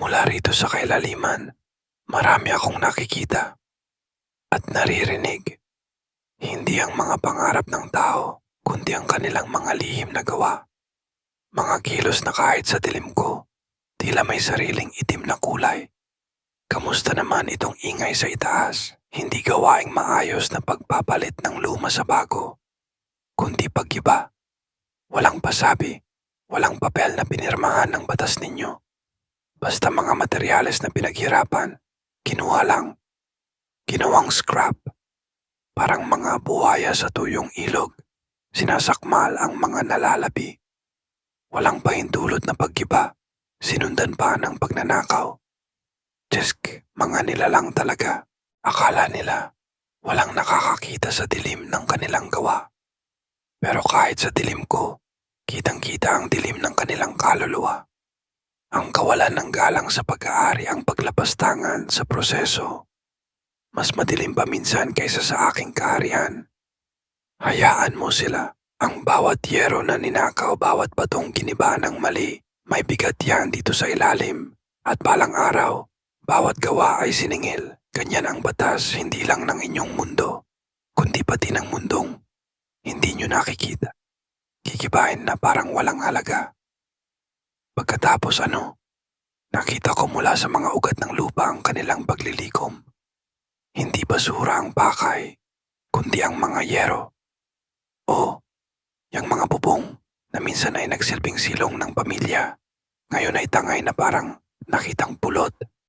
Mula rito sa kailaliman, marami akong nakikita at naririnig. Hindi ang mga pangarap ng tao, kundi ang kanilang mga lihim na gawa. Mga kilos na kahit sa dilim ko, tila may sariling itim na kulay. Kamusta naman itong ingay sa itaas? Hindi gawaing maayos na pagpapalit ng luma sa bago, kundi paggiba. Walang pasabi, walang papel na pinirmahan ng batas ninyo. Basta mga materyales na pinaghirapan, kinuha lang. Ginawang scrap. Parang mga buhaya sa tuyong ilog, sinasakmal ang mga nalalabi. Walang pahintulot na paggiba, sinundan pa ng pagnanakaw. Jisk, mga nilalang talaga. Akala nila, walang nakakakita sa dilim ng kanilang gawa. Pero kahit sa dilim ko, kitang-kita ang dilim ng kanilang kaluluwa. Ang kawalan ng galang sa pag-aari ang paglapastangan sa proseso. Mas madilim pa minsan kaysa sa aking kaharian. Hayaan mo sila. Ang bawat yero na ninakaw, bawat batong giniba ng mali, may bigat yan dito sa ilalim. At balang araw, bawat gawa ay siningil. Ganyan ang batas, hindi lang ng inyong mundo, kundi pati ng mundong hindi nyo nakikita. Kikibahin na parang walang halaga. Pagkatapos ano, nakita ko mula sa mga ugat ng lupa ang kanilang paglilikom. Hindi basura ang pakay, kundi ang mga yero. O, yung mga bubong na minsan ay nagsilbing silong ng pamilya, ngayon ay tangay na parang nakitang pulot